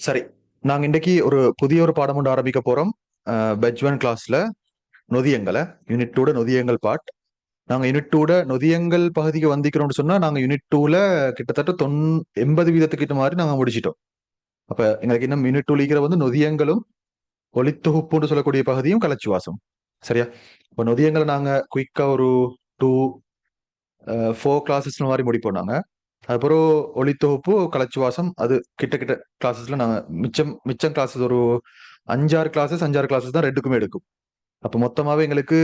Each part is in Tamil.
சரி நாங்க இன்றைக்கு ஒரு புதிய ஒரு பாடம் ஒன்று ஆரம்பிக்க போறோம். பெஜ் ஒன் கிளாஸ்ல நொதியங்களை யூனிட் டூட நொதியங்கள் பார்ட் நாங்க யூனிட் டூட நொதியங்கள் பகுதிக்கு வந்திக்கிறோம்னு சொன்னா நாங்க யூனிட் டூல கிட்டத்தட்ட தொன் எண்பது வீதத்துக்கிட்ட மாதிரி நாங்க முடிச்சிட்டோம். அப்ப எங்களுக்கு இன்னும் யூனிட் டூ லீக்கிற வந்து நொதியங்களும் ஒளித்தொகுப்புன்னு சொல்லக்கூடிய பகுதியும் கலச்சுவாசம் சரியா? இப்போ நொதியங்களை நாங்க குயிக்கா ஒரு டூ ஃபோர் கிளாஸஸ் மாதிரி முடிப்போம் நாங்கள் அதுக்கப்புறம் ஒளித்தொகுப்பு கலச்சுவாசம் அது கிட்ட கிட்ட கிளாஸஸ்ல நாங்க மிச்சம் மிச்சம் கிளாஸஸ் ஒரு அஞ்சாறு கிளாஸஸ் அஞ்சாறு கிளாஸஸ் தான் ரெண்டுக்குமே எடுக்கும். அப்ப மொத்தமாவே எங்களுக்கு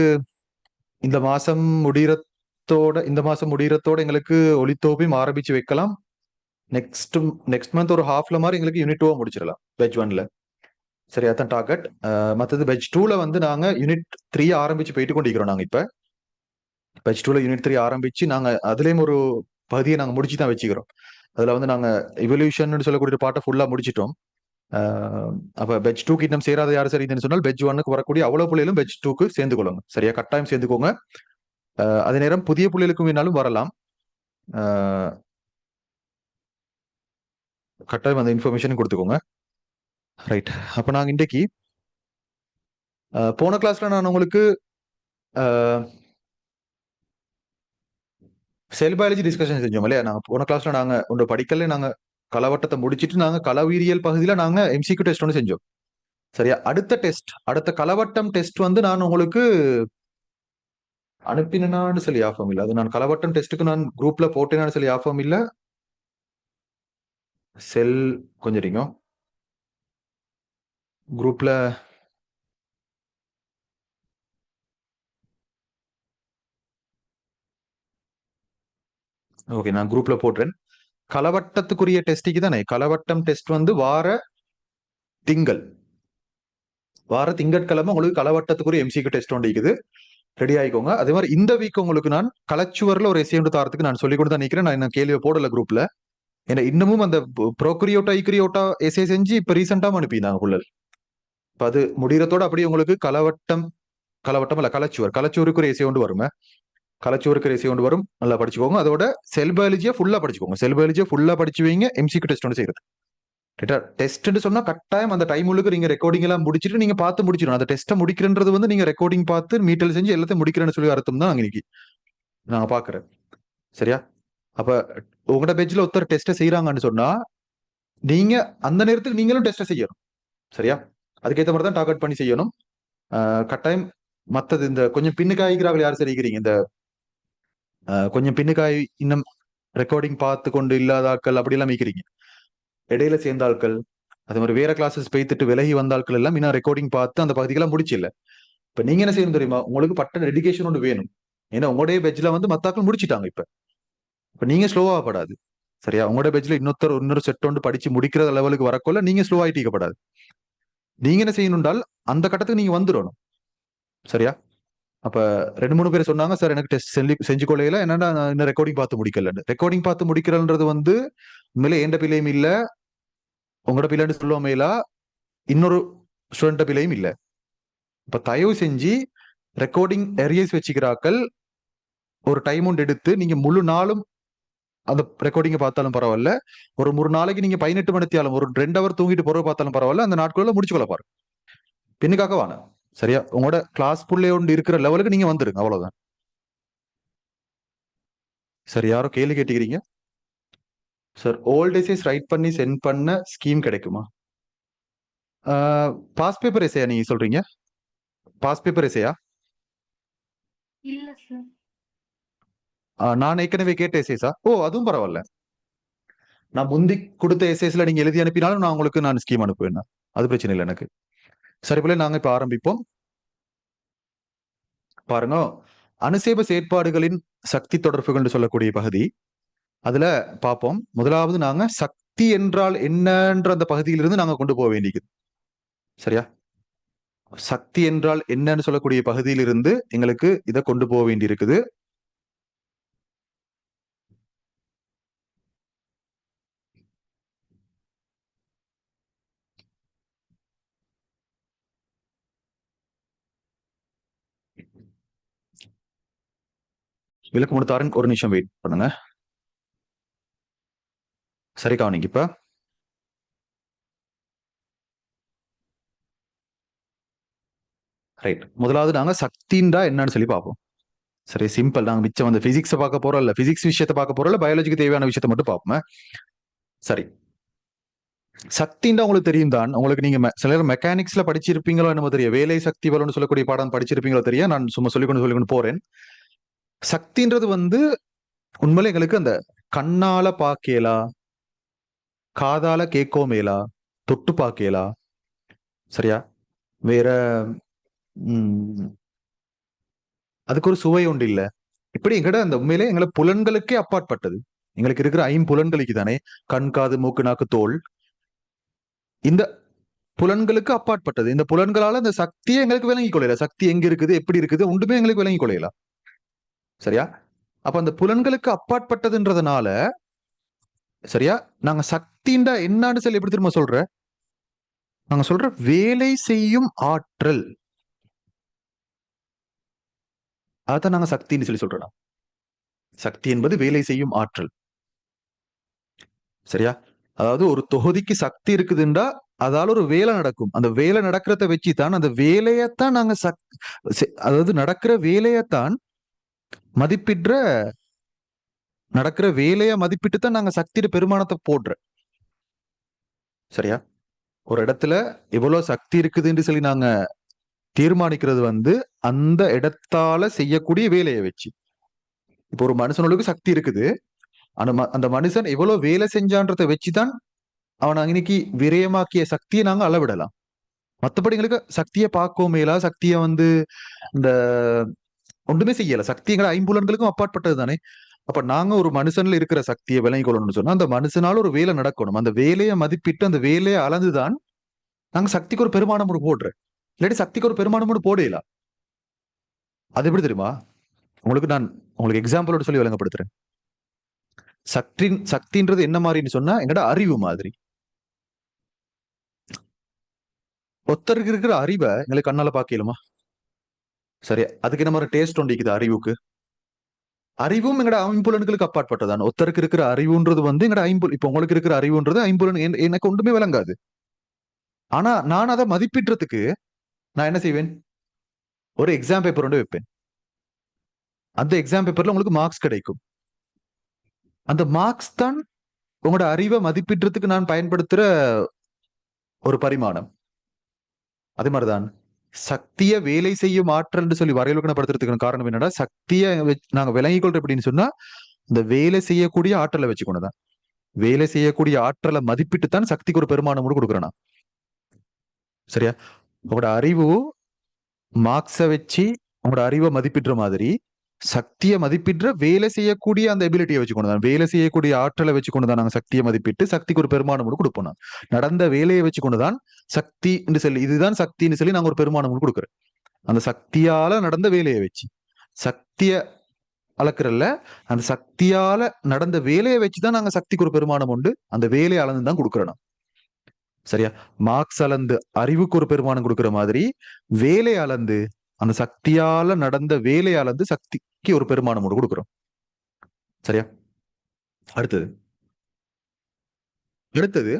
இந்த மாசம் முடிகிறத்தோட இந்த மாசம் முடிகிறத்தோட எங்களுக்கு ஒளித்தொகுப்பையும் ஆரம்பிச்சு வைக்கலாம். நெக்ஸ்ட் நெக்ஸ்ட் மந்த் ஒரு ஹாஃப்ல மாதிரி எங்களுக்கு யூனிட் டூவா முடிச்சிடலாம் பெஜ் ஒன்ல சரி அதான் டார்கெட் மற்றது பெஜ் டூல வந்து நாங்க யூனிட் த்ரீ ஆரம்பிச்சு போயிட்டு கொண்டிருக்கிறோம் நாங்க இப்ப. பெஜ் டூல யூனிட் த்ரீ ஆரம்பிச்சு நாங்க அதுலயும் ஒரு பகுதியை நாங்கள் முடிச்சு தான் வச்சுக்கிறோம். அதில் வந்து நாங்கள் இவல்யூஷன் சொல்லக்கூடிய பாட்டை ஃபுல்லாக முடிச்சிட்டோம். அப்போ பெஜ் டூக்கு இன்னும் சேராத யார் சரி இதுன்னு சொன்னால் பெஜ் ஒன்னுக்கு வரக்கூடிய அவ்வளோ பிள்ளைகளும் பெஜ் டூக்கு சேர்ந்து கொள்ளுங்க சரியா? கட்டாயம் சேர்ந்துக்கோங்க. அதே நேரம் புதிய பிள்ளைகளுக்கும் வேணாலும் வரலாம். கட்டாயம் அந்த இன்ஃபர்மேஷன் கொடுத்துக்கோங்க. ரைட் அப்போ நாங்கள் இன்றைக்கு போன கிளாஸ்ல நான் உங்களுக்கு செல் பயாலஜி டிஸ்கஷன் செஞ்சோம் இல்லையா? நாங்க போன கிளாஸ்ல நாங்க ஒன்று படிக்கல நாங்க கலவட்டத்தை முடிச்சிட்டு நாங்க களவீரியல் பகுதியில நாங்க எம்சிக்யூ டெஸ்ட் ஒன்று செஞ்சோம். சரியா? அடுத்த டெஸ்ட் அடுத்த கலவட்டம் டெஸ்ட் வந்து நான் உங்களுக்கு அனுப்பினான்னு சொல்லி ஆஃபம் இல்லை. அது நான் கலவட்டம் டெஸ்ட்டுக்கு நான் குரூப்ல போட்டேனான்னு சொல்லி ஆஃபம் இல்லை? செல் கொஞ்சம் குரூப்ல ஓகே நான் குரூப்ல போடுறேன் களவட்டத்துக்குரிய டெஸ்டிக்கு தானே? களவட்டம் டெஸ்ட் வந்து வார திங்கள். வார திங்கட்கிழமை உங்களுக்கு களவட்டத்துக்குரிய எம்சிக்கு டெஸ்ட் ஒன்று இருக்குது. ரெடி ஆயிக்கோங்க. அதே மாதிரி இந்த வீக் உங்களுக்கு நான் கலச்சுவரில் ஒரு எஸ்ஏண்டு தாரத்துக்கு நான் சொல்லி கொண்டு தான் நிற்கிறேன். நான் என்ன கேள்வியை போடல குரூப்ல ஏன்னா இன்னமும் அந்த ப்ரோக்ரியோட்டா இக்ரியோட்டா எஸ்ஏ செஞ்சு இப்போ ரீசெண்டாக அனுப்பியிருந்தாங்க உள்ளல் இப்போ அது முடிகிறதோட அப்படியே உங்களுக்கு கலவட்டம் கலவட்டம் இல்ல கலச்சுவர். கலச்சுவருக்கு ஒரு எஸ்ஏ ஒன்று வருமே. கலச்சுவருக்கு ரேசி கொண்டு வரும். நல்லா படிச்சுக்கோங்க. அதோட செல் பயாலஜியை ஃபுல்லாக படிச்சுக்கோங்க. செல் பயாலஜியை ஃபுல்லாக படிச்சு வைங்க எம்சிக்கு டெஸ்ட் ஒன்று செய்யறது. ரைட்டா டெஸ்ட்னு சொன்னா கட்டாயம் அந்த டைம் உள்ளுக்கு நீங்க ரெக்கார்டிங் எல்லாம் முடிச்சுட்டு நீங்க பார்த்து முடிச்சிடும் அந்த டெஸ்ட்டை முடிக்கிறன்றது வந்து நீங்க ரெக்கார்டிங் பார்த்து மீட்டல் செஞ்சு எல்லாத்தையும் முடிக்கிறேன்னு சொல்லி அர்த்தம் தான் இன்னைக்கு நான் பாக்குறேன் சரியா? அப்ப உங்களோட பெஞ்சில் ஒருத்தர் டெஸ்ட்டை செய்யறாங்கன்னு சொன்னா நீங்க அந்த நேரத்துக்கு நீங்களும் டெஸ்ட்டை செய்யணும். சரியா? அதுக்கேற்ற மாதிரி தான் டார்கெட் பண்ணி செய்யணும். கட்டாயம் மற்றது இந்த கொஞ்சம் பின்னுக்காய்க்கிறார்கள் யார் சரிக்கிறீங்க இந்த கொஞ்சம் பின்னுக்காய் இன்னும் ரெக்கார்டிங் பார்த்து கொண்டு இல்லாத ஆட்கள் அப்படி எல்லாம் வைக்கிறீங்க இடையில சேர்ந்த ஆட்கள் அது மாதிரி வேற கிளாஸஸ் பேத்துட்டு விலகி வந்த ஆட்கள் எல்லாம் இன்னும் ரெக்கார்டிங் பார்த்து அந்த பகுதிக்கெல்லாம் முடிச்சில்ல இப்ப நீங்க என்ன செய்யணும் தெரியுமா? உங்களுக்கு பட்ட டெடிகேஷன் ஒன்று வேணும். ஏன்னா உங்களுடைய பெஜ்ல வந்து மத்தாக்கள் முடிச்சிட்டாங்க இப்ப. இப்ப நீங்க ஸ்லோவாகப்படாது சரியா? உங்களோட பெட்ஜில் இன்னொருத்தர் இன்னொரு செட் ஒன்று படிச்சு முடிக்கிற லெவலுக்கு வரக்குள்ள நீங்க ஸ்லோ ஆயிட்டீங்கப்படாது நீங்க என்ன செய்யணும்டால் அந்த கட்டத்துக்கு நீங்க வந்துடணும். சரியா? அப்ப ரெண்டு மூணு பேர் சொன்னாங்க சார் எனக்கு டெஸ்ட் செஞ்சு செஞ்சு கொள்ளையில என்னன்னா நான் இன்னும் ரெக்கார்டிங் பார்த்து முடிக்கல ரெக்கார்டிங் பார்த்து முடிக்கிறன்றது வந்து உண்மையில எந்த பிள்ளையும் இல்ல. உங்களோட பிள்ளைன்னு சொல்லுவோமேலா இன்னொரு ஸ்டூடெண்ட பிள்ளையும் இல்ல. இப்ப தயவு செஞ்சு ரெக்கார்டிங் எரியஸ் வச்சுக்கிறாக்கள் ஒரு டைம் ஒன்று எடுத்து நீங்க முழு நாளும் அந்த ரெக்கார்டிங்கை பார்த்தாலும் பரவாயில்ல. ஒரு ஒரு நாளைக்கு நீங்க பதினெட்டு மணித்தியாலும் ஒரு ரெண்டு ஹவர் தூங்கிட்டு போறவ பார்த்தாலும் பரவாயில்ல. அந்த நாட்களில் முடிச்சு கொள்ள பாரு பின்னுக்காக வாங்க. சரியா? உங்களோட கிளாஸ் புள்ளே ஒன்று இருக்கிற லெவலுக்கு நீங்க வந்துருங்க அவ்வளவுதான். சரி யாரோ கேள்வி கேட்டுக்கிறீங்க? சார் ஓல்ட் எஸ்ஏஸ் ரைட் பண்ணி சென்ட் பண்ண ஸ்கீம் கிடைக்குமா? பாஸ் பேப்பர் எஸ்ஐயா நீங்க சொல்றீங்க? பாஸ் பேப்பர் சார் நான் ஏற்கனவே கேட்ட எஸ்ஏஸா ஓ அதுவும் பரவாயில்ல. நான் முந்தி கொடுத்த எஸ்ஏஸ்ல நீங்க எழுதி அனுப்பினாலும் நான் உங்களுக்கு நான் ஸ்கீம் அனுப்புவேன் அது பிரச்சனை இல்லை எனக்கு. சரி போல நாங்க இப்ப ஆரம்பிப்போம். பாருங்க. அனுசேப செயற்பாடுகளின் சக்தி தொடர்புகள்னு சொல்லக்கூடிய பகுதி. அதுல பார்ப்போம் முதலாவது நாங்க சக்தி என்றால் என்னன்ற அந்த பகுதியிலிருந்து நாங்க கொண்டு போக வேண்டியது. சரியா? சக்தி என்றால் என்னன்னு சொல்லக்கூடிய பகுதியிலிருந்து எங்களுக்கு இதை கொண்டு போக வேண்டி இருக்குது விளக்கு கொடுத்தாருன்னு ஒரு நிமிஷம் வெயிட் பண்ணுங்க. சரி கவனிங்க இப்ப. ரைட் முதலாவது நாங்க சக்தின்றா என்னன்னு சொல்லி பார்ப்போம். சரி சிம்பிள் நாங்க மிச்சம் அந்த பிசிக்ஸை பார்க்க போறோம் இல்ல பிசிக்ஸ் விஷயத்தை பார்க்க போறோம் இல்ல பயாலஜிக்கு தேவையான விஷயத்த மட்டும் பார்ப்போமே. சரி. சக்தின்னு உங்களுக்கு தெரியும் தான். உங்களுக்கு நீங்க சில நேரம் மெக்கானிக்ஸ்ல படிச்சிருப்பீங்களோ என்ன தெரியும் வேலை சக்தி வலுன்னு சொல்லக்கூடிய பாடம் படிச்சிருப்பீங்களோ தெரியும் நான் சும்மா சொல்லிக்கொண்டு சொல்லிக்கொண்டு போறேன். சக்தின்றது வந்து உண்மையில எங்களுக்கு அந்த கண்ணால பாக்கேலா? காதால கேட்கோமேலா தொட்டு பாக்கேலா? சரியா? வேற உம் அதுக்கு ஒரு சுவை ஒன்று இல்ல. இப்படி எங்கட அந்த உண்மையிலே எங்களை புலன்களுக்கே அப்பாற்பட்டது. எங்களுக்கு இருக்கிற ஐம்புலன்களுக்கு தானே. கண் காது மூக்கு நாக்கு தோல். இந்த புலன்களுக்கு அப்பாற்பட்டது. இந்த புலன்களால இந்த சக்தியை எங்களுக்கு விளங்கிக் கொள்ளையில சக்தி எங்க இருக்குது? எப்படி இருக்குது? ஒன்றுமே எங்களுக்கு விளங்கிக் கொள்ளலாம் சரியா? அப்ப அந்த புலன்களுக்கு அப்பாற்பட்டதுன்றதுனால சரியா? நாங்க சக்தின்றா என்னன்னு சொல்லி எப்படி திரும்ப சொல்ற? நாங்க சொல்ற வேலை செய்யும் ஆற்றல். அதான் நாங்க சக்தின்னு சொல்லி சொல்றோம் சக்தி என்பது வேலை செய்யும் ஆற்றல். சரியா? அதாவது ஒரு தொகுதிக்கு சக்தி இருக்குதுன்றா அதால ஒரு வேலை நடக்கும். அந்த வேலை நடக்கிறத வச்சு தான் அந்த வேலையத்தான் நாங்க சக் அதாவது நடக்கிற வேலையத்தான் மதிப்பிடுற நடக்கிற வேலையை மதிப்பிட்டு தான் நாங்க சக்தியோட பெருமானத்தை போடுற. சரியா? ஒரு இடத்துல எவ்வளவு சக்தி இருக்குதுன்னு சொல்லி நாங்க தீர்மானிக்கிறது வந்து அந்த இடத்தால செய்யக்கூடிய வேலையை வச்சு. இப்போ ஒரு மனுஷனுக்கு சக்தி இருக்குது. அந்த ம- அந்த மனுஷன் எவ்வளவு வேலை செஞ்சான்றதை வச்சுதான் அவன் இன்னைக்கு விரயமாக்கிய சக்தியை நாங்க அளவிடலாம். மற்றபடி எங்களுக்கு சக்தியை பார்க்கவும் மேலா சக்தியை வந்து இந்த ஒன்றுமே செய்யல. சக்தி எங்களை ஐம்புலன்களுக்கும் அப்பாற்பட்டது தானே? அப்ப நாங்க ஒரு மனுஷன்ல இருக்கிற சக்தியை விளங்கி கொள்ளணும்னு சொன்னா அந்த மனுஷனால ஒரு வேலை நடக்கணும். அந்த வேலையை மதிப்பிட்டு அந்த வேலையை அளந்துதான் நாங்க சக்திக்கு ஒரு பெருமானம் ஒன்று போடுறேன் இல்லாட்டி சக்திக்கு ஒரு பெருமானம் ஒன்று போடலாம் அது எப்படி தெரியுமா? உங்களுக்கு நான் உங்களுக்கு எக்ஸாம்பிளோட சொல்லி விளங்கப்படுத்துறேன். சக்தின் சக்தின்றது என்ன மாதிரின்னு சொன்னா எங்கட அறிவு மாதிரி. ஒருத்தருக்கு இருக்கிற அறிவை எங்களுக்கு கண்ணால பாக்கலுமா சரி அதுக்கு என்ன மாதிரி டேஸ்ட் ஒண்டிக்குது அறிவுக்கு? அறிவும் எங்கட ஐம்புலன்களுக்கு அப்பாற்பட்டதான்? ஒருத்தருக்கு இருக்கிற அறிவுன்றது வந்து எங்கட ஐம்புல் இப்போ உங்களுக்கு இருக்கிற அறிவுன்றது ஐம்புலன் எனக்கு ஒன்றுமே விளங்காது. ஆனா நான் அதை மதிப்பிடுறதுக்கு நான் என்ன செய்வேன்? ஒரு எக்ஸாம் பேப்பர் ஒன்று வைப்பேன். அந்த எக்ஸாம் பேப்பர்ல உங்களுக்கு மார்க்ஸ் கிடைக்கும். அந்த மார்க்ஸ் தான் உங்களோட அறிவை மதிப்பிடுறதுக்கு நான் பயன்படுத்துற ஒரு பரிமாணம். அதே மாதிரிதான். சக்திய வேலை செய்யும் ஆற்றல்னு சொல்லி வரையலுக்கணப்படுத்துறதுக்கு காரணம் என்னன்னா சக்தியை நாங்க விளங்கிக் கொள்ற அப்படின்னு சொன்னா இந்த வேலை செய்யக்கூடிய ஆற்றலை வச்சுக்கொண்டுதான் வேலை செய்யக்கூடிய ஆற்றலை மதிப்பிட்டு தான் சக்திக்கு ஒரு பெருமானம் கூட கொடுக்குறேன் சரியா? உங்களோட அறிவு மார்க்ஸை வச்சு உங்களோட அறிவை மதிப்பிடுற மாதிரி சக்தியை மதிப்பிடுற வேலை செய்யக்கூடிய அந்த எபிலிட்டியை வச்சுக்கொண்டு தான் வேலை செய்யக்கூடிய ஆற்றலை வச்சுக்கொண்டு தான் நாங்கள் சக்தியை மதிப்பிட்டு சக்திக்கு ஒரு பெருமானம் கூட கொடுப்போம் நான். நடந்த வேலையை வச்சுக்கொண்டு தான் சக்தி சொல்லி இதுதான் சக்தின்னு சொல்லி நாங்கள் ஒரு பெருமானம் கூட கொடுக்குறோம் அந்த சக்தியால நடந்த வேலையை வச்சு சக்தியை அளக்குறல்ல அந்த சக்தியால நடந்த வேலையை வச்சு தான் நாங்கள் சக்திக்கு ஒரு பெருமானம் உண்டு அந்த வேலையை அளந்து தான் கொடுக்குறோம் நான். சரியா மார்க்ஸ் அளந்து அறிவுக்கு ஒரு பெருமானம் கொடுக்குற மாதிரி வேலை அளந்து அந்த சக்தியால நடந்த வேலையால இருந்து சக்திக்கு ஒரு பெருமானம் ஒன்று கொடுக்குறோம். சரியா? அடுத்தது. அடுத்தது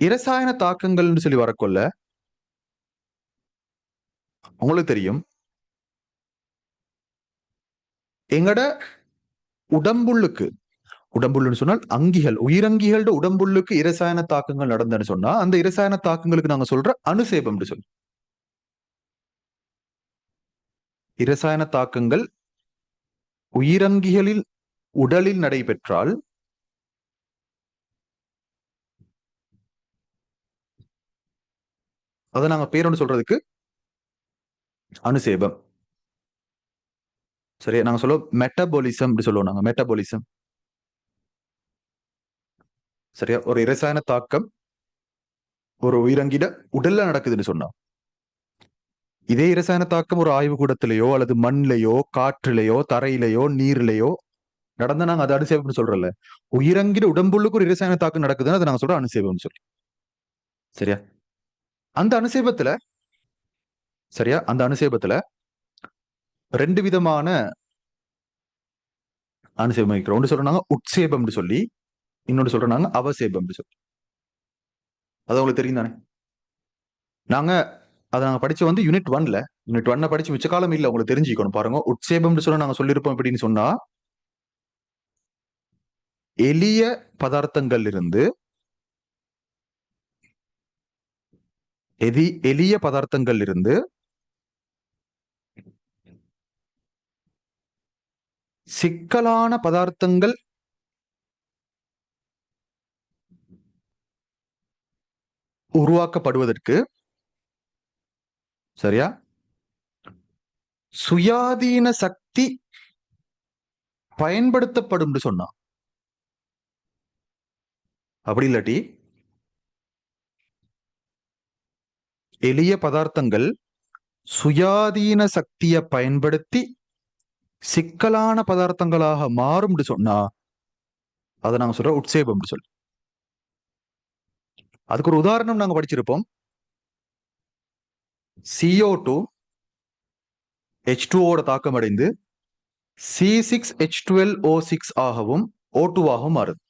இரசாயன தாக்கங்கள்னு சொல்லி வரக்கொள்ள உங்களுக்கு தெரியும். எங்கட உடம்புள்ளுக்கு உடம்புள்ளுன்னு சொன்னால் அங்கிகள் உயிரங்கிகளோட உடம்புள்ளுக்கு இரசாயன தாக்கங்கள் நடந்ததுன்னு சொன்னா அந்த இரசாயன தாக்கங்களுக்கு நாங்க சொல்ற அனுசேபம்னு சொல்லி. இரசாயன தாக்கங்கள் உயிரங்கிகளில் உடலில் நடைபெற்றால் அதை நாங்க பேரொன்று சொல்றதுக்கு அனுசேபம். சரி நாங்க சொல்லுவோம் மெட்டபாலிசம் அப்படி சொல்லுவோம் நாங்க மெட்டபாலிசம் சரியா? ஒரு இரசாயன தாக்கம் ஒரு உயிரங்கிட உடல்ல நடக்குதுன்னு சொன்னா இதே இரசாயன தாக்கம் ஒரு ஆய்வு கூடத்திலேயோ அல்லது மண்ணிலேயோ காற்றுலையோ தரையிலேயோ நீர்லையோ நடந்தா நாங்க அது அனுசேபம்னு சொல்றோம்ல. உயிரங்கிற உடம்புள்ளுக்கு ஒரு இரசாயன தாக்கம் நடக்குதுன்னு அதை நாங்க சொல்றோம் அனுசேபம்னு சொல்லி. சரியா? அந்த அனுசேபத்துல சரியா? அந்த அனுசேபத்துல ரெண்டு விதமான அனுசேபம் இருக்கிறோம் ஒன்று சொல்றாங்க உட்சேபம்னு சொல்லி இன்னொன்று சொல்றாங்க அவசேபம்னு சொல்லி. அது உங்களுக்கு தெரியும் தானே நாங்க அதை நாங்கள் படிச்ச வந்து யூனிட் ஒன்ல யூனிட் ஒன்னை படிச்சு மிச்ச காலம் இல்லை உங்களுக்கு தெரிஞ்சுக்கணும் பாருங்க. உட்சேபம்னு சொல்ல நாங்கள் சொல்லியிருப்போம் இப்படின்னு சொன்னா எளிய பதார்த்தங்கள் இருந்து எதி எளிய பதார்த்தங்கள் இருந்து சிக்கலான பதார்த்தங்கள் உருவாக்கப்படுவதற்கு சரியா? சுயாதீன சக்தி பயன்படுத்தப்படும் சொன்னா அப்படி இல்லாட்டி எளிய பதார்த்தங்கள் சுயாதீன சக்தியை பயன்படுத்தி சிக்கலான பதார்த்தங்களாக மாறும்னு சொன்னா அதை நாங்க சொல்ற உட்சேபம் சொல்லி. அதுக்கு ஒரு உதாரணம் நாங்க படிச்சிருப்போம். சிஓ டூ ஹெச் டூவோட தாக்கம் அடைந்து C six H twelve O six ஆகவும் ஓ டூவாகவும் மாறுது.